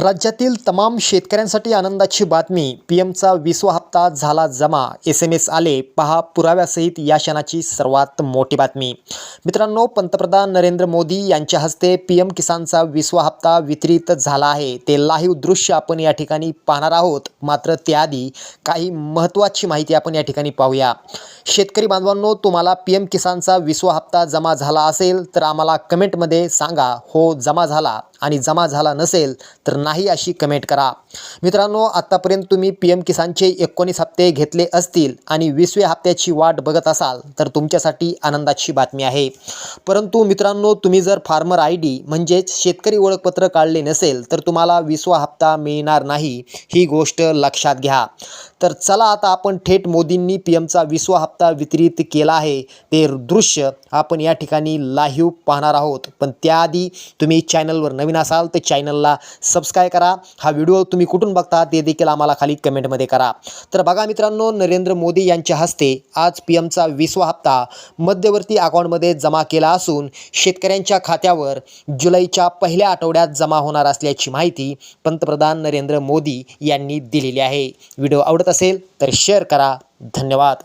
राज्यातील तमाम शेतकऱ्यांसाठी आनंदाची बातमी. पी एमचा विसवा हप्ता झाला जमा. एस एम एस आले. पहा पुराव्यासहित या क्षणाची सर्वात मोठी बातमी. मित्रांनो पंतप्रधान नरेंद्र मोदी यांच्या हस्ते पी एम किसानचा विसवा हप्ता वितरित झाला आहे. ते लाईव्ह दृश्य आपण या ठिकाणी पाहणार आहोत. मात्र त्याआधी काही महत्त्वाची माहिती आपण या ठिकाणी पाहूया. शेतकरी बांधवांनो तुम्हाला पी एम किसानचा विसवा हप्ता जमा झाला असेल तर आम्हाला कमेंटमध्ये सांगा हो जमा झाला आणि जमा झाला नसेल तर नाही अशी कमेंट करा. मित्रांनो आत्तापर्यंत तुम्ही पी एम किसानचे एकोणीस हप्ते घेतले असतील आणि वीसव्या हप्त्याची वाट बघत असाल तर तुमच्यासाठी आनंदाची बातमी आहे. परंतु मित्रांनो तुम्ही जर फार्मर आय डी म्हणजेच शेतकरी ओळखपत्र काढले नसेल तर तुम्हाला विसवा हप्ता मिळणार नाही. ही गोष्ट लक्षात घ्या. तर चला आता आपण थेट मोदींनी पी एमचा विसवा हप्ता वितरित केला आहे. ते दृश्य आपण या ठिकाणी लाईव्ह पाहणार आहोत. पण त्याआधी तुम्ही चॅनलवर नवीन असाल तर चॅनलला सबस्क्राईब करा. हा व्हिडिओ तुम्ही कुठून बघता ते देखील आम्हाला खाली कमेंटमध्ये करा. तर बघा मित्रांनो नरेंद्र मोदी यांच्या हस्ते आज पी एमचा विसवा हप्ता मध्यवर्ती अकाउंटमध्ये जमा केला असून शेतकऱ्यांच्या खात्यावर जुलैच्या पहिल्या आठवड्यात जमा होणार असल्याची माहिती पंतप्रधान नरेंद्र मोदी यांनी दिलेली आहे. व्हिडिओ आवडत असेल तर शेअर करा. धन्यवाद.